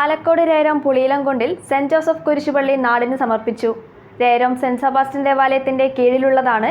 ആലക്കോട് രേരം പുളിയിലംകൊണ്ടിൽ saint Joseph കുരിശുപള്ളി നാടിന് സമർപ്പിച്ചു. രേരം സെന്റ് സെബാസ്റ്റ്യൻ ദേവാലയത്തിന്റെ കീഴിലുള്ളതാണ്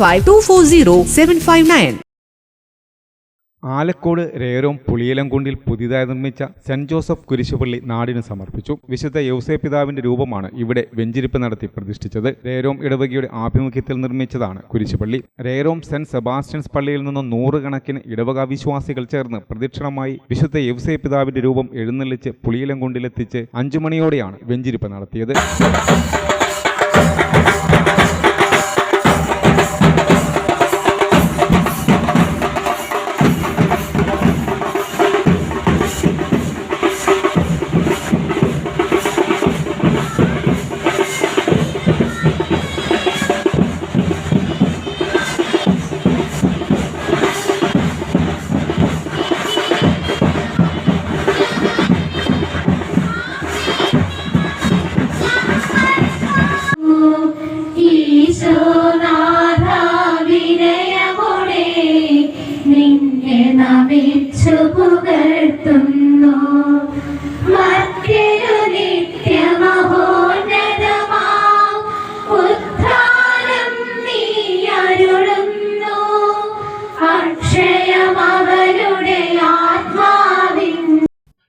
five two four zero seven five nine Alakode Reram പുളിയലംകുണ്ടിൽ പുതിയതായി നിർമ്മിച്ച സെന്റ് ജോസഫ് കുരിശുപള്ളി നാടിന് സമർപ്പിച്ചു. വിശുദ്ധ യൗസേ പിതാവിന്റെ രൂപമാണ് ഇവിടെ വെഞ്ചിരിപ്പ് നടത്തി പ്രതിഷ്ഠിച്ചത്. രേരോം ഇടവകയുടെ ആഭിമുഖ്യത്തിൽ നിർമ്മിച്ചതാണ് കുരിശുപള്ളി. രേരോം സെന്റ് സെബാസ്റ്റ്യൻസ് പള്ളിയിൽ നിന്നും നൂറുകണക്കിന് ഇടവക വിശ്വാസികൾ ചേർന്ന് പ്രദക്ഷിണമായി വിശുദ്ധ യൗസേ പിതാവിന്റെ രൂപം എഴുന്നള്ളിച്ച് പുളിയലംകുണ്ടിലെത്തിച്ച് അഞ്ചു മണിയോടെയാണ് വെഞ്ചിരിപ്പ് നടത്തിയത്.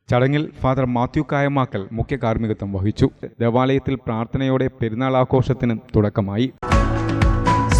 ചടങ്ങിൽ ഫാദർ മാത്യു കായമാക്കൽ മുഖ്യ കാർമ്മികത്വം വഹിച്ചു. ദേവാലയത്തിൽ പ്രാർത്ഥനയോടെ പെരുന്നാൾ ആഘോഷത്തിന് തുടക്കമായി.